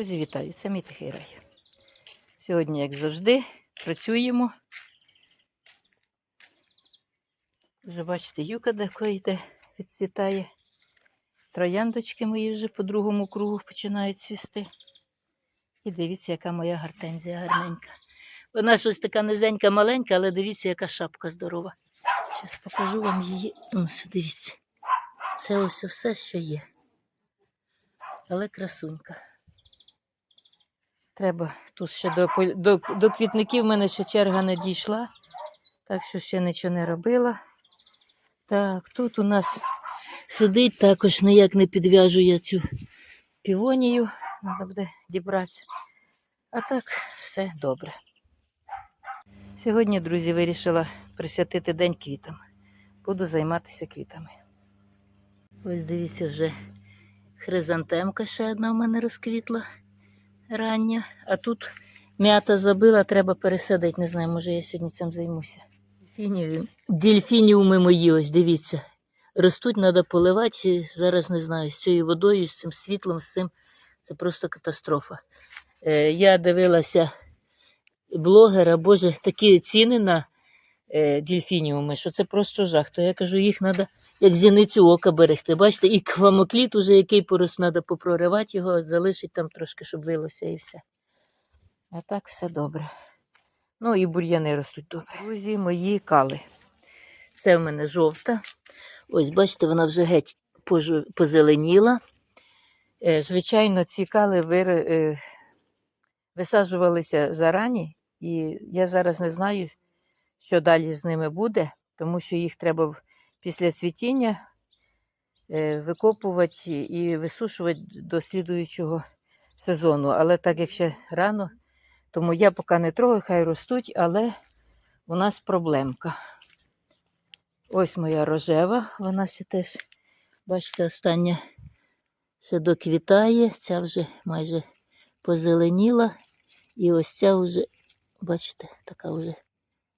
Друзі, вітаю! Це мій тихий рай. Сьогодні, як завжди, працюємо. Вже бачите, юка йде, відцвітає. Трояндочки мої вже по другому кругу починають цвісти. І дивіться, яка моя гортензія гарненька. Вона щось така низенька, маленька, але дивіться, яка шапка здорова. Зараз покажу вам її. Ось, дивіться. Це ось все, що є. Але красунька. Треба тут ще до, до, до квітників в мене ще черга не дійшла, так що ще нічого не робила. Так, тут у нас сидить, також ніяк не підв'яжу я цю півонію. Треба буде дібратися. А так, все добре. Сьогодні, друзі, вирішила присвятити день квітам. Буду займатися квітами. Ось дивіться, вже хризантемка ще одна в мене розквітла рання. А тут м'ята забила, треба пересадити. Не знаю, може я сьогодні цим займуся. Дельфінів- Дельфініуми мої, ось дивіться. Ростуть, треба поливати. Зараз не знаю, з цією водою, з цим світлом, з цим. Це просто катастрофа. Е, я дивилася блогера, боже, такі ціни на е, дельфініуми, що це просто жах. То я кажу, їх треба як зіницю ока берегти. Бачите, і квамокліт уже який порос, треба попроривати його, залишити там трошки, щоб вилося і все. А так все добре. Ну і бур'яни ростуть добре. Друзі, мої кали. Це в мене жовта. Ось, бачите, вона вже геть позеленіла. Е, Звичайно, ці кали вир... е, висаджувалися зарані, і я зараз не знаю, що далі з ними буде, тому що їх треба після цвітіння е, викопувати і висушувати до слідуючого сезону. Але так як ще рано, тому я поки не трогаю, хай ростуть, але у нас проблемка. Ось моя рожева, вона ще теж, бачите, остання ще доквітає, ця вже майже позеленіла. І ось ця вже, бачите, така вже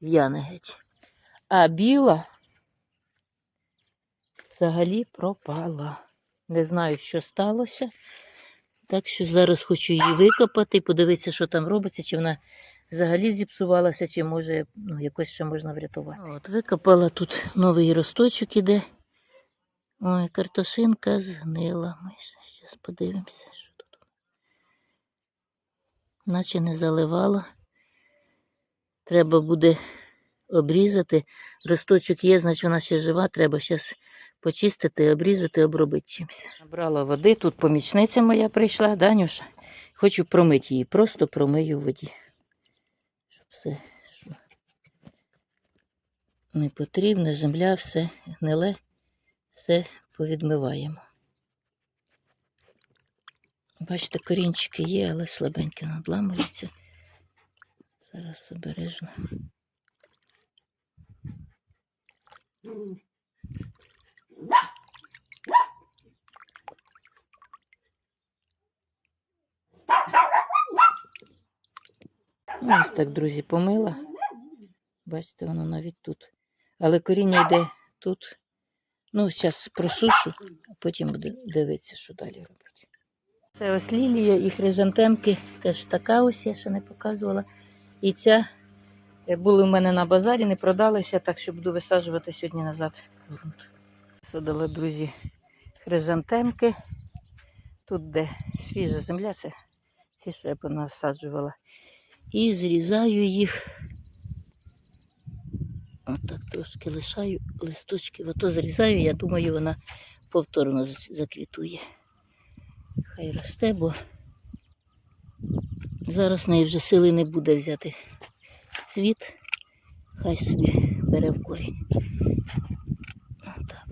в'яне геть. А біла взагалі пропала. Не знаю, що сталося. Так що зараз хочу її викопати, подивитися, що там робиться, чи вона взагалі зіпсувалася, чи може ну, якось ще можна врятувати. От, викопала тут новий росточок іде. Ой, картошинка згнила. Ми зараз подивимося, що тут. Наче не заливала. Треба буде обрізати. Росточок є, значить вона ще жива. Треба зараз почистити, обрізати, обробити чимось. Набрала води, тут помічниця моя прийшла, Данюша. Хочу промити її, просто промию воді. Щоб все, що не потрібно, земля, все гниле, все повідмиваємо. Бачите, корінчики є, але слабенькі надламуються. Зараз обережно. Ну, ось так, друзі, помила. Бачите, воно навіть тут. Але коріння йде тут. Ну, зараз просушу, а потім буде дивитися, що далі робити. Це ось лілія і хризантемки. Теж така ось я ще не показувала. І ця е, були в мене на базарі, не продалися, так що буду висаджувати сьогодні назад в ґрунт. Садила, друзі, хризантемки. Тут, де свіжа земля, це ці, що я понасаджувала. І зрізаю їх. Отак трошки лишаю листочків, а то зрізаю, я думаю, вона повторно зак- заквітує. Хай росте, бо зараз в неї вже сили не буде взяти цвіт. Хай собі бере в корінь. Отак.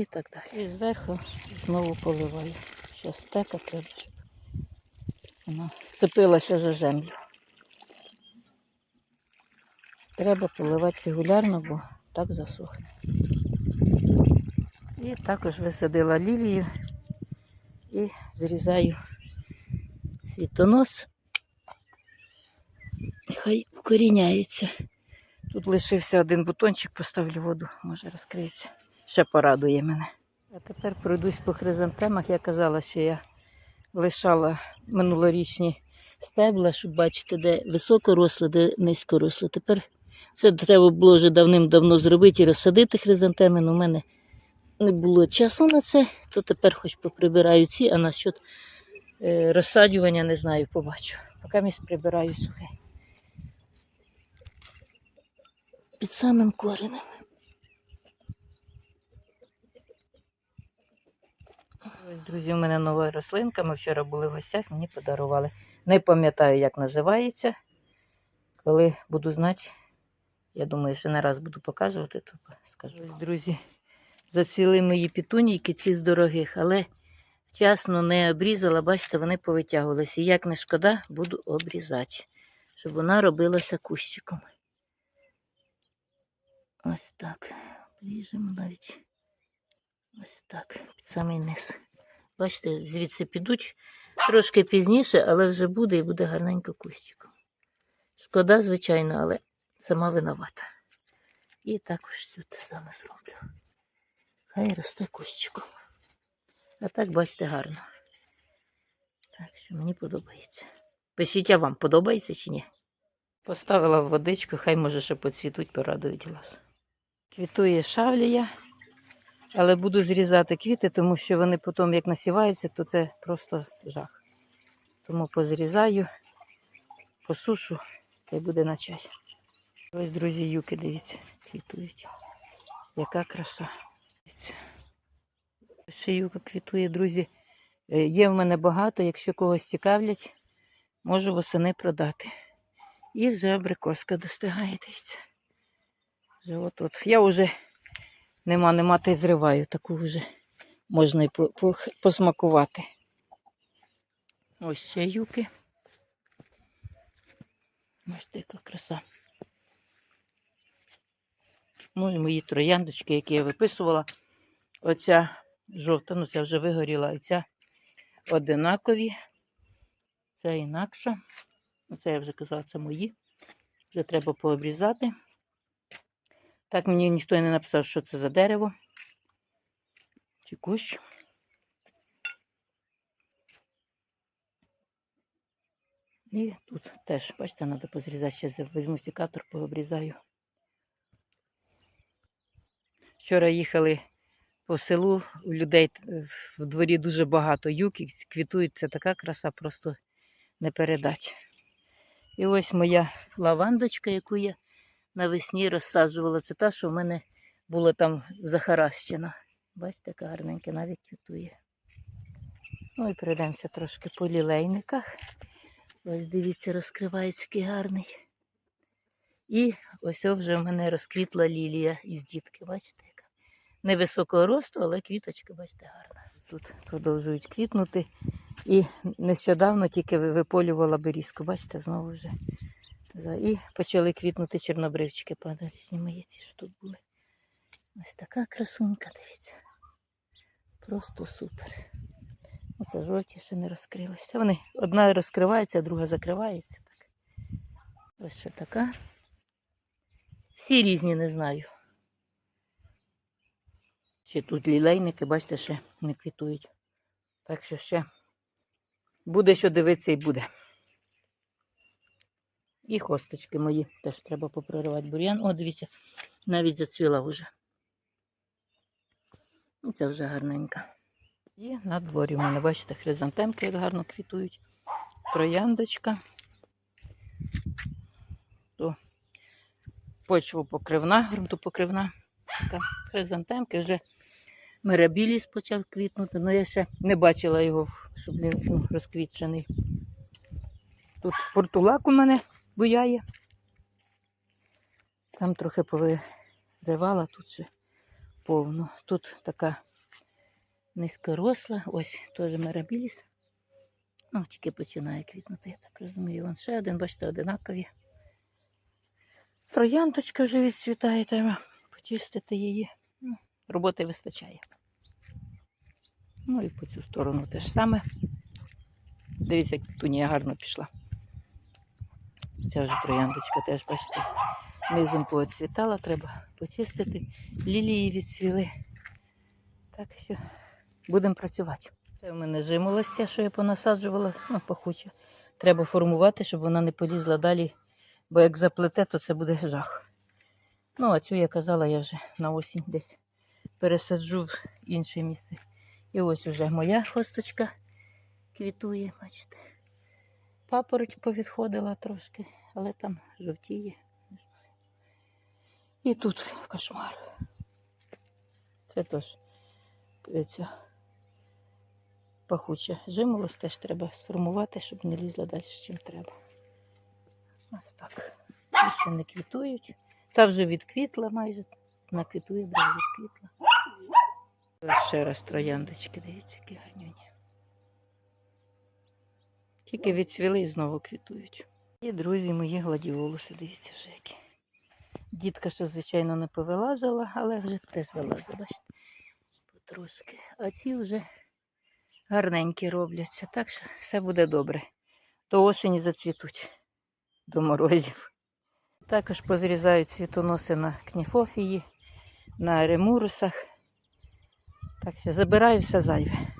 І так далі. І зверху знову поливаю. Ще спека треба, щоб вона вцепилася за землю. Треба поливати регулярно, бо так засохне. І також висадила лілію і зрізаю світонос. Хай вкоріняється. Тут лишився один бутончик, поставлю воду, може розкриється. Ще порадує мене. А тепер пройдусь по хризантемах. Я казала, що я лишала минулорічні стебла, щоб бачити, де високо росло, де низько росло. Тепер це треба було вже давним-давно зробити і розсадити хризантеми, але в мене не було часу на це, то тепер хоч поприбираю ці, а насчет е, розсаджування не знаю, побачу. Поки місь прибираю сухе. Під самим коренем. Ось, друзі, у мене нова рослинка. Ми вчора були в гостях, мені подарували. Не пам'ятаю, як називається. Коли буду знати, я думаю, що не раз буду показувати, то скажу. Ось, друзі, заціли мої пітунійки, ці з дорогих, але вчасно не обрізала, бачите, вони повитягувалися. І як не шкода, буду обрізати, щоб вона робилася кущиком. Ось так. Обріжемо навіть. Ось так, під самий низ. Бачите, звідси підуть трошки пізніше, але вже буде і буде гарненько кущиком. Шкода, звичайно, але сама виновата. І також цю те саме зроблю. Хай росте кущиком. А так, бачите, гарно. Так що мені подобається. Пишіть, а вам подобається чи ні? Поставила в водичку, хай може ще поцвітуть, порадують глаз. Квітує шавлія. Але буду зрізати квіти, тому що вони потім, як насіваються, то це просто жах. Тому позрізаю, посушу та й буде на чай. Ось, друзі, юки, дивіться, квітують. Яка краса. Ще юка квітує, друзі. Е, Є в мене багато, якщо когось цікавлять, можу восени продати. І вже абрикоска достигає, дивіться. Вже от-от. Я вже Нема, нема, та й зриваю. Таку вже можна і по- по- посмакувати. Ось ще юки. Бачите, яка краса. Ну і мої трояндочки, які я виписувала. Оця жовта, ну ця вже вигоріла, і ця одинакові. Ця інакша. Оце я вже казала, це мої. Вже треба пообрізати. Так мені ніхто не написав, що це за дерево. Чи кущ. І тут теж, бачите, треба позрізати. Ще візьму секатор, пообрізаю. Вчора їхали по селу, у людей в дворі дуже багато юк, і квітують. Це така краса, просто не передать. І ось моя лавандочка, яку я навесні розсаджувала. Це та, що в мене було там захаращена. Бачите, яка гарненька навіть квітує. Ну і перейдемося трошки по лілейниках. Ось дивіться, розкривається який гарний. І ось вже в мене розквітла лілія із дітки. Бачите, яка невисокого росту, але квіточка, бачите, гарна. Тут продовжують квітнути. І нещодавно тільки виполювала берізку. Бачите, знову вже. І почали квітнути чорнобривчики падали. Ці, що тут були. Ось така красунька, дивіться. Просто супер. Оце жовті ще не розкрилися. Вони одна розкривається, друга закривається. Так. Ось ще така. Всі різні, не знаю. Ще тут лілейники, бачите, ще не квітують. Так що ще буде що дивитися і буде. І хосточки мої теж треба попроривати бур'ян. О, дивіться, навіть зацвіла вже. Ну, Це вже гарненька. І на дворі в мене, бачите, хризантемки як гарно квітують. Трояндочка. То почвопокривна, ґрунтопокривна. Така хризантемки вже мирабіліс почав квітнути, але я ще не бачила його, щоб він ну, розквітчений. Тут портулак у мене буяє. Там трохи повиривала, тут ще повно. Тут така низькоросла, ось теж мирабіліс. Ну, тільки починає квітнути, я так розумію. Вон ще один, бачите, одинакові. Троянточка вже відцвітає, треба почистити її. Ну, роботи вистачає. Ну і по цю сторону те ж саме. Дивіться, як тунія гарно пішла. Ця вже трояндочка теж, бачите, низом поцвітала, треба почистити. Лілії відцвіли. Так що будемо працювати. Це в мене жимолость, що я понасаджувала, ну, пахуча. Треба формувати, щоб вона не полізла далі, бо як заплете, то це буде жах. Ну, а цю я казала, я вже на осінь десь пересаджу в інше місце. І ось уже моя хосточка квітує, бачите. Папороть повідходила трошки, але там жовтіє. Не знаю. І тут кошмар. Це теж ця пахуча жимолость теж треба сформувати, щоб не лізла далі, чим треба. Ось так. Ті ще не квітують. Та вже відквітла майже. Наквітує, брав відквітла. Ще раз трояндочки, дивіться, які гарнюні. Тільки відцвіли і знову квітують. І друзі мої гладіолуси, дивіться вже які. Дітка ще, звичайно, не повилазила, але вже теж вилазить, бачите, потрошки. А ці вже гарненькі робляться, так що все буде добре. До осені зацвітуть, до морозів. Також позрізають цвітоноси на кніфофії, на ремурусах. Так що забираю все зайве.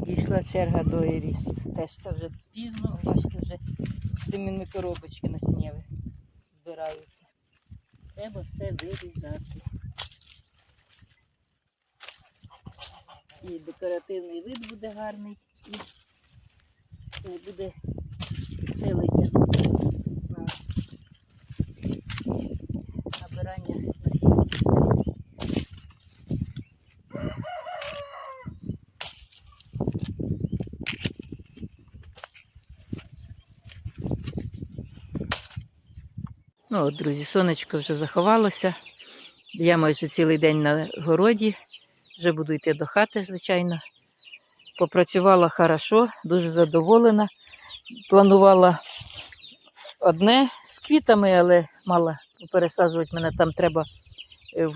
Ну і дійшла черга до ірісу. Теж це вже пізно, бачите, вже семінні коробочки насіннєві збираються. Треба все вирізати. І декоративний вид буде гарний, і буде селення Ну от, друзі, сонечко вже заховалося. Я майже цілий день на городі. Вже буду йти до хати, звичайно. Попрацювала хорошо, дуже задоволена. Планувала одне з квітами, але мала пересаджувати. Мене там треба е,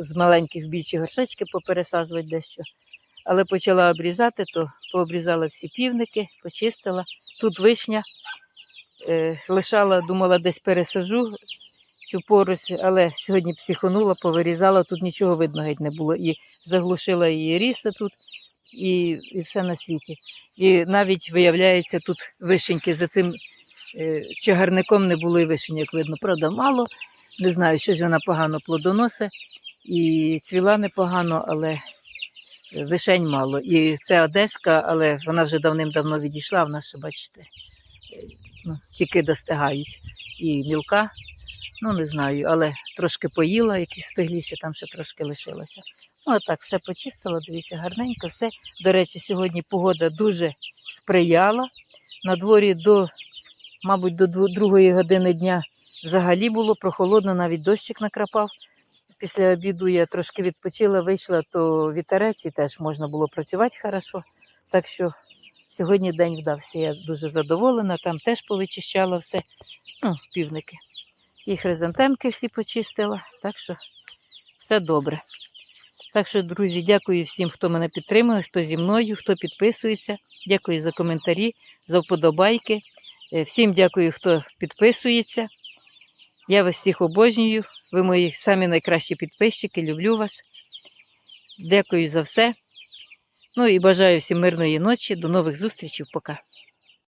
з- маленьких в більші горшечки попересаджувати дещо. Але почала обрізати, то пообрізала всі півники, почистила. Тут вишня лишала, думала, десь пересажу цю поросль, але сьогодні психонула, повирізала, тут нічого видно геть не було. І заглушила її ріса тут, і, і все на світі. І навіть виявляється, тут вишеньки за цим е, чагарником не було і вишень, як видно. Правда, мало. Не знаю, щось вона погано плодоносить і цвіла непогано, але вишень мало. І це Одеська, але вона вже давним-давно відійшла. В нас ще, бачите, е, ну, тільки достигають. І мілка, ну не знаю, але трошки поїла, якісь стигліші, там ще трошки лишилося. Ну, а так, все почистила, дивіться, гарненько, все. До речі, сьогодні погода дуже сприяла. На дворі до, мабуть, до другої години дня взагалі було прохолодно, навіть дощик накрапав. Після обіду я трошки відпочила, вийшла, то вітерець і теж можна було працювати хорошо. Так що сьогодні день вдався. Я дуже задоволена, там теж повичищала все. Ну, півники. І хризантемки всі почистила, так що все добре. Так що, друзі, дякую всім, хто мене підтримує, хто зі мною, хто підписується. Дякую за коментарі, за вподобайки. Е, Всім дякую, хто підписується. Я вас всіх обожнюю. Ви мої самі найкращі підписчики, люблю вас. Дякую за все. Ну і бажаю всім мирної ночі. До нових зустрічей. Пока.